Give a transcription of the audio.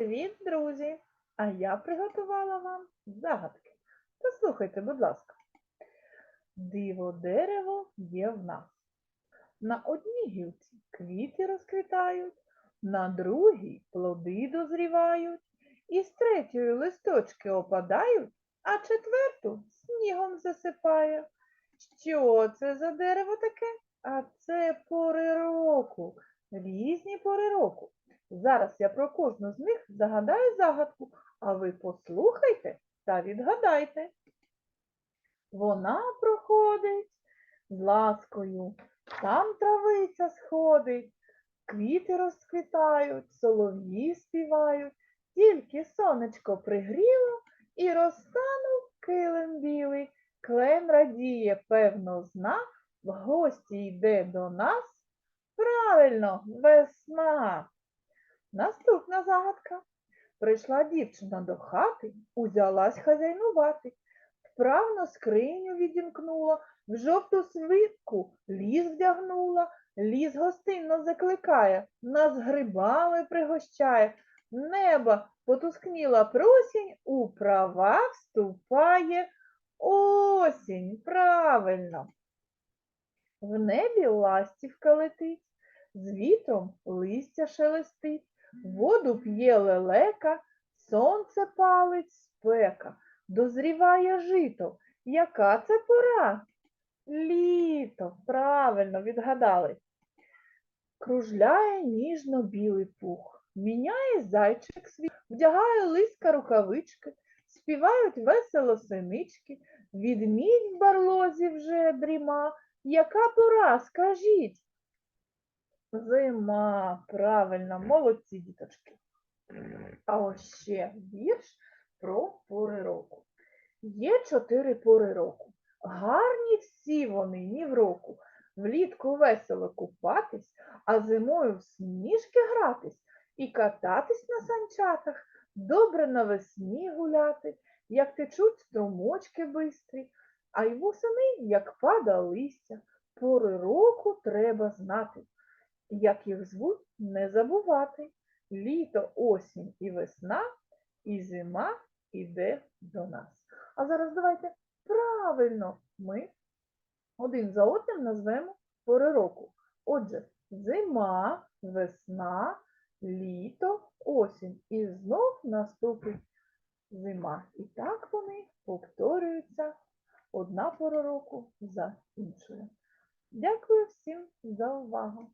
Привіт, друзі! А я приготувала вам загадки. Послухайте, будь ласка. Диво дерево є в нас. На одній гілці квіти розквітають, на другій плоди дозрівають, і з третьої листочки опадають, а четверту снігом засипає. Що це за дерево таке? А це пори року, різні пори року. Зараз я про кожну з них загадаю загадку, а ви послухайте та відгадайте. Вона проходить з ласкою, там травиця сходить, квіти розквітають, солов'ї співають, тільки сонечко пригріло і розтанув килим білий. Клен радіє, певно, зна, в гості йде до нас. Правильно, весна. Наступна загадка. Прийшла дівчина до хати, узялась хазяйнувати, вправно скриню відімкнула, в жовту свитку ліс вдягнула, ліс гостинно закликає, нас грибами пригощає, неба потускніла просінь, у права вступає осінь. Правильно. В небі ластівка летить, з вітром листя шелестить, воду п'є лелека, сонце палить спека, дозріває жито. Яка це пора? Літо, правильно відгадали. Кружляє ніжно-білий пух, міняє зайчик світ, вдягає лиска рукавички, співають весело синички, відмідь в барлозі вже дріма. Яка пора, скажіть? Зима, правильно, молодці, діточки. А ось ще вірш про пори року. Є чотири пори року. Гарні всі вони ні в року. Влітку весело купатись, а зимою в сніжки гратись і кататись на санчатах, добре навесні гуляти, як течуть струмочки бистрі, а й восени, як пада листя. Пори року треба знати. Як їх звуть, не забувати. Літо, осінь і весна, і зима іде до нас. А зараз давайте правильно ми один за одним назвемо пори року. Отже, зима, весна, літо, осінь. І знов наступить зима. І так вони повторюються одна пора року за іншою. Дякую всім за увагу!